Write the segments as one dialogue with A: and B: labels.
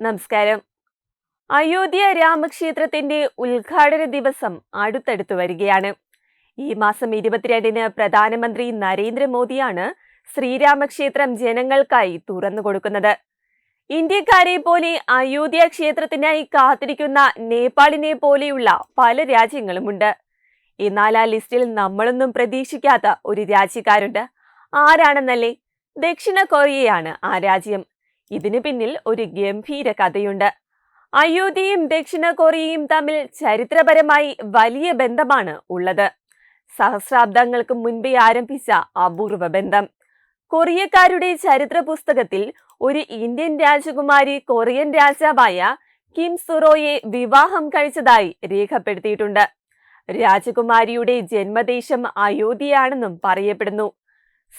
A: നമസ്കാരം. അയോധ്യ രാമക്ഷേത്രത്തിന്റെ ഉദ്ഘാടന ദിവസം അടുത്തടുത്തു വരികയാണ്. ഈ മാസം ഇരുപത്തിരണ്ടിന് പ്രധാനമന്ത്രി നരേന്ദ്രമോദിയാണ് ശ്രീരാമക്ഷേത്രം ജനങ്ങൾക്കായി തുറന്നു കൊടുക്കുന്നത്. ഇന്ത്യക്കാരെ പോലെ അയോധ്യ ക്ഷേത്രത്തിനായി കാത്തിരിക്കുന്ന നേപ്പാളിനെ പോലെയുള്ള പല രാജ്യങ്ങളുമുണ്ട്. എന്നാൽ ആ ലിസ്റ്റിൽ നമ്മളൊന്നും പ്രതീക്ഷിക്കാത്ത ഒരു രാജ്യക്കാരുണ്ട്. ആരാണെന്നല്ലേ? ദക്ഷിണ കൊറിയയാണ് ആ രാജ്യം. ഇതിനു പിന്നിൽ ഒരു ഗംഭീര കഥയുണ്ട്. അയോധ്യയും ദക്ഷിണ കൊറിയയും തമ്മിൽ ചരിത്രപരമായി വലിയ ബന്ധമാണ് ഉള്ളത്. സഹസ്രാബ്ദങ്ങൾക്ക് മുൻപേ ആരംഭിച്ച അപൂർവ ബന്ധം. കൊറിയക്കാരുടെ ചരിത്ര പുസ്തകത്തിൽ ഒരു ഇന്ത്യൻ രാജകുമാരി കൊറിയൻ രാജാവായ കിം സുറോയെ വിവാഹം കഴിച്ചതായി രേഖപ്പെടുത്തിയിട്ടുണ്ട്. രാജകുമാരിയുടെ ജന്മദേശം അയോധ്യയാണെന്നും പറയപ്പെടുന്നു.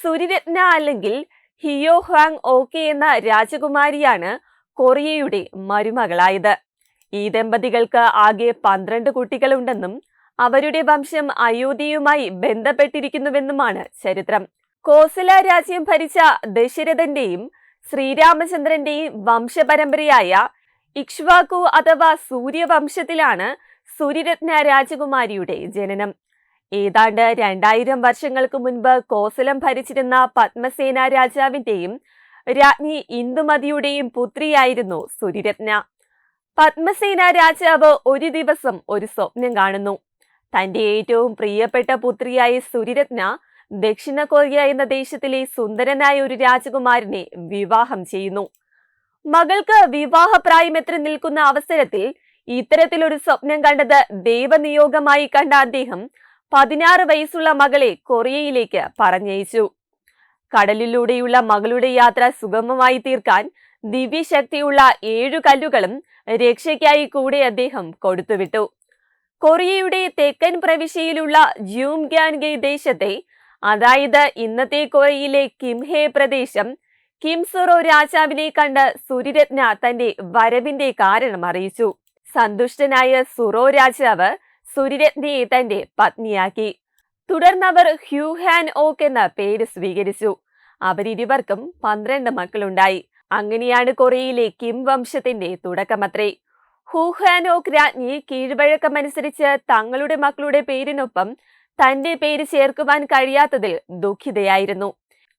A: സുരിരത്ന അല്ലെങ്കിൽ ഹിയോ ഹാങ് ഓക്കെ എന്ന രാജകുമാരിയാണ് കൊറിയയുടെ മരുമകളായത്. ഈ ദമ്പതികൾക്ക് ആകെ പന്ത്രണ്ട് കുട്ടികളുണ്ടെന്നും അവരുടെ വംശം അയോധ്യയുമായി ബന്ധപ്പെട്ടിരിക്കുന്നുവെന്നുമാണ് ചരിത്രം. കോസല രാജ്യം ഭരിച്ച ദശരഥന്റെയും ശ്രീരാമചന്ദ്രന്റെയും വംശപരമ്പരയായ ഇക്ഷ്വാകു അഥവാ സൂര്യവംശത്തിലാണ് സൂര്യരത്ന രാജകുമാരിയുടെ ജനനം. ഏതാണ്ട് രണ്ടായിരം വർഷങ്ങൾക്ക് മുൻപ് കോസലം ഭരിച്ചിരുന്ന പത്മസേന രാജാവിന്റെയും രാജ്ഞി ഇന്ദുമതിയുടെയും പുത്രിയായിരുന്നു സുരിരത്ന. പത്മസേന രാജാവ് ഒരു ദിവസം ഒരു സ്വപ്നം കാണുന്നു. തന്റെ ഏറ്റവും പ്രിയപ്പെട്ട പുത്രിയായ സുരിരത്ന ദക്ഷിണ കൊറിയ എന്ന ദേശത്തിലെ സുന്ദരനായ ഒരു രാജകുമാരനെ വിവാഹം ചെയ്യുന്നു. മകൾക്ക് വിവാഹപ്രായം എത്ര നിൽക്കുന്ന അവസരത്തിൽ ഇത്തരത്തിലൊരു സ്വപ്നം കണ്ടത് ദൈവനിയോഗമായി കണ്ട അദ്ദേഹം പതിനാറ് വയസ്സുള്ള മകളെ കൊറിയയിലേക്ക് പറഞ്ഞയച്ചു. കടലിലൂടെയുള്ള മകളുടെ യാത്ര സുഗമമായി തീർക്കാൻ ദിവ്യശക്തിയുള്ള ഏഴു കല്ലുകളും രക്ഷയ്ക്കായി കൂടെ അദ്ദേഹം കൊടുത്തുവിട്ടു. കൊറിയയുടെ തെക്കൻ പ്രവിശ്യയിലുള്ള ജൂംഗ്യാൻഗെ ദേശത്തെ അതായത് ഇന്നത്തെ കൊറിയയിലെ കിംഹെ പ്രദേശം കിംസുറോ രാജാവിനെ കണ്ട് സുരിരത്ന തന്റെ വരവിന്റെ കാരണം അറിയിച്ചു. സന്തുഷ്ടനായ സുറോ രാജാവ് സുരിരത്നയെ തന്റെ പത്നിയാക്കി ഹ്യൂ ഹ്യൂഹാൻ ഓക്ക് എന്ന പേര് സ്വീകരിച്ചു. അവരിരുവർക്കും പന്ത്രണ്ട് മക്കളുണ്ടായി. അങ്ങനെയാണ് കൊറിയയിലെ കിം വംശത്തിന്റെ തുടക്കമത്രേ. ഹൂഹാനോക്ക് രാജ്ഞി കീഴ്വഴക്കമനുസരിച്ച് തങ്ങളുടെ മക്കളുടെ പേരിനൊപ്പം തന്റെ പേര് ചേർക്കുവാൻ കഴിയാത്തതിൽ ദുഃഖിതയായിരുന്നു.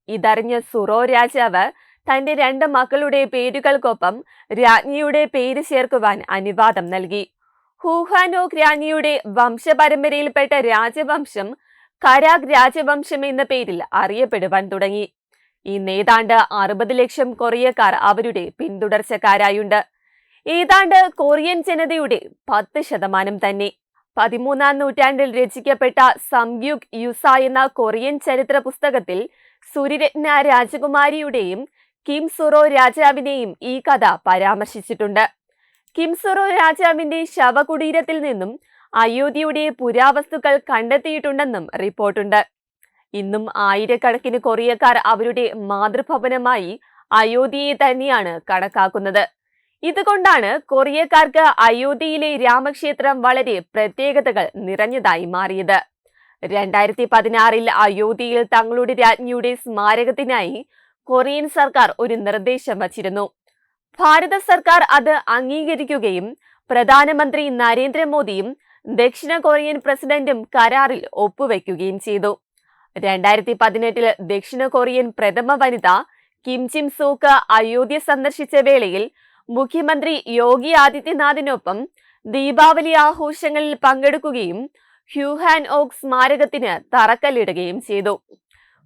A: ഇതറിഞ്ഞ സുറോ രാജാവ് തന്റെ രണ്ട് മക്കളുടെ പേരുകൾക്കൊപ്പം രാജ്ഞിയുടെ പേര് ചേർക്കുവാൻ അനുവാദം നൽകി. ഹൂഹാനോക്ക് ഗ്രാനിയുടെ വംശപരമ്പരയിൽപ്പെട്ട രാജവംശം കരാഗ് രാജവംശം എന്ന പേരിൽ അറിയപ്പെടുവാൻ തുടങ്ങി. ഈ ഏതാണ്ട് അറുപത് ലക്ഷം കൊറിയക്കാർ അവരുടെ പിന്തുടർച്ചക്കാരായുണ്ട്. ഏതാണ്ട് കൊറിയൻ ജനതയുടെ പത്ത് ശതമാനം തന്നെ. പതിമൂന്നാം നൂറ്റാണ്ടിൽ രചിക്കപ്പെട്ട സംയുഗ് യുസ എന്ന കൊറിയൻ ചരിത്ര പുസ്തകത്തിൽ സുരിരത്ന രാജകുമാരിയുടെയും കിം സുറോ രാജാവിനെയും ഈ കഥ പരാമർശിച്ചിട്ടുണ്ട്. കിം സുറോ രാജാവിന്റെ ശവകുടീരത്തിൽ നിന്നും അയോധ്യയുടെ പുരാവസ്തുക്കൾ കണ്ടെത്തിയിട്ടുണ്ടെന്നും റിപ്പോർട്ടുണ്ട്. ഇന്നും ആയിരക്കണക്കിന് കൊറിയക്കാർ അവരുടെ മാതൃഭവനമായി അയോധ്യയെ തന്നെയാണ് കണക്കാക്കുന്നത്. ഇതുകൊണ്ടാണ് കൊറിയക്കാർക്ക് അയോധ്യയിലെ രാമക്ഷേത്രം വളരെ പ്രത്യേകതകൾ നിറഞ്ഞതായി മാറിയത്. രണ്ടായിരത്തി പതിനാറിൽ അയോധ്യയിൽ തങ്ങളുടെ രാജ്ഞിയുടെ സ്മാരകത്തിനായി കൊറിയൻ സർക്കാർ ഒരു നിർദ്ദേശം വച്ചിരുന്നു. ഭാരത സർക്കാർ അത് അംഗീകരിക്കുകയും പ്രധാനമന്ത്രി നരേന്ദ്രമോദിയും ദക്ഷിണ കൊറിയൻ പ്രസിഡന്റും കരാറിൽ ഒപ്പുവെക്കുകയും ചെയ്തു. രണ്ടായിരത്തി പതിനെട്ടിൽ ദക്ഷിണ കൊറിയൻ പ്രഥമ വനിത കിം ചിം സൂക്ക് അയോധ്യ സന്ദർശിച്ച വേളയിൽ മുഖ്യമന്ത്രി യോഗി ആദിത്യനാഥിനൊപ്പം ദീപാവലി ആഘോഷങ്ങളിൽ പങ്കെടുക്കുകയും ഹ്യൂഹാൻ ഓക്ക് സ്മാരകത്തിന് തറക്കല്ലിടുകയും ചെയ്തു.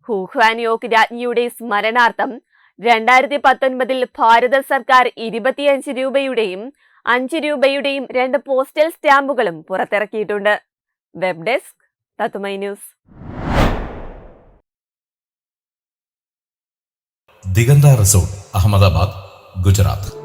A: ഹൂഹാൻ യോക്ക് രാജ്ഞിയുടെ സ്മരണാർത്ഥം രണ്ടായിരത്തി പത്തൊൻപതിൽ ഭാരത സർക്കാർ ഇരുപത്തിയഞ്ച് രൂപയുടെയും അഞ്ച് രൂപയുടെയും രണ്ട് പോസ്റ്റൽ സ്റ്റാമ്പുകളും പുറത്തിറക്കിയിട്ടുണ്ട്. വെബ് ഡെസ്ക് തത്തുമൈ ന്യൂസ്.
B: ദിഗന്ത റിസോർട്ട് അഹമ്മദാബാദ് ഗുജറാത്ത്.